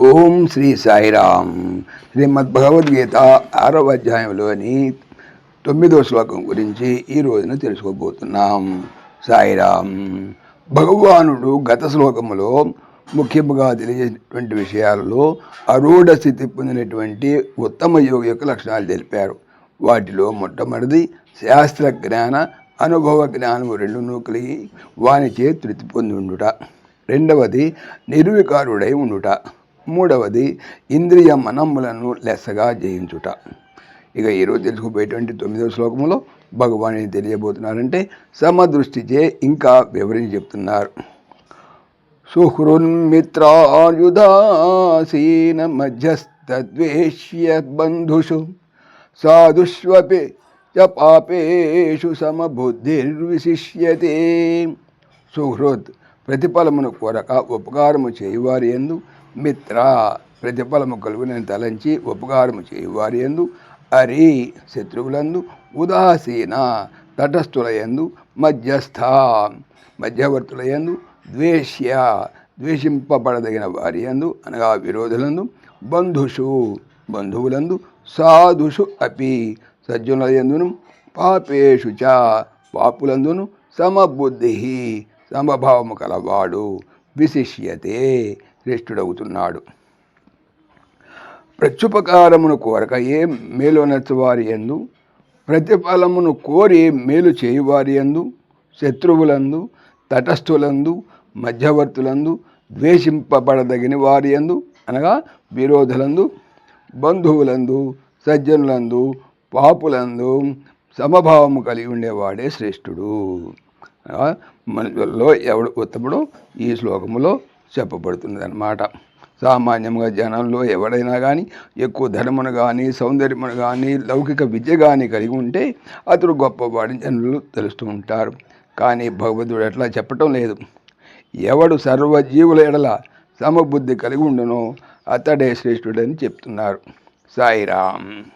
ఓం శ్రీ సాయిరామ్. శ్రీమద్ భగవద్గీత ఆరవ అధ్యాయంలోని తొమ్మిదో శ్లోకం గురించి ఈ రోజున తెలుసుకోబోతున్నాం. సాయిరామ్. భగవానుడు గత శ్లోకములో ముఖ్యముగా తెలియజేసినటువంటి విషయాలలో అరూఢ స్థితి పొందినటువంటి ఉత్తమ యోగ యొక్క లక్షణాలు తెలిపారు. వాటిలో మొట్టమొదటిది శాస్త్ర జ్ఞాన అనుభవ జ్ఞానము రెండును కలిగి వాని చే తృప్తి పొంది ఉండుట రెండవది నిర్వికారుడై ఉండుట. మూడవది ఇంద్రియ మనములను లెస్సగా జయించుట. ఇక ఈరోజు తెలుసుకుపోయేటువంటి తొమ్మిదవ శ్లోకంలో భగవాన్ ఏం తెలియబోతున్నారంటే సమదృష్టిచే ఇంకా వివరించి చెప్తున్నారు. సుహృన్మిత్రాయుధాసీన మధ్యస్థద్వేష్య బంధుషు సాధుష్వపి చ పాపేషు సమబుద్ధిర్విశిష్యతే. సుహృద్ ప్రతిఫలమును కోరక ఉపకారము చేయువారి ఎందు మిత్ర ప్రతిఫలము కలుగునని తలంచి ఉపకారము చేయువారి ఎందు అరి శత్రువులందు ఉదాసీన తటస్థులయందు మధ్యస్థ మధ్యవర్తులయందు ద్వేష్య ద్వేషింపబడదగిన వారి యందు అనగా విరోధులందు బంధుషు బంధువులందు సాధుషు అపి సజ్జనులయందును పాపేషు చ పాపులందును సమబుద్ధి సమభావము కలవాడు విశిష్యతే శ్రేష్ఠుడవుతున్నాడు. ప్రత్యుపకారమును కోరక ఏ మేలు నచ్చవారి ఎందు ప్రతిఫలమును కోరి మేలు చేయువారి ఎందు శత్రువులందు? తటస్థులందు? మధ్యవర్తులందు? ద్వేషింపబడదగిన వారి ఎందు అనగా విరోధులందు? బంధువులందు? సజ్జనులందు? పాపులందు? సమభావము కలిగి ఉండేవాడే శ్రేష్ఠుడు. మనుషుల్లో ఎవడు ఉత్తముడు? ఈ శ్లోకములో చెప్పబడుతున్నది అన్నమాట సామాన్యంగా జనంలో ఎవడైనా కానీ ఎక్కువ ధనమును కానీ సౌందర్యమును కానీ లౌకిక విద్య కానీ కలిగి ఉంటే అతడు గొప్పవాడిని జనులు తెలుస్తూ ఉంటారు. కానీ భగవద్తుడు ఎట్లా చెప్పటం లేదు. ఎవడు సర్వజీవుల ఎడల సమబుద్ధి కలిగి ఉండునో అతడే శ్రేష్ఠుడని చెప్తున్నారు. సాయిరామ్.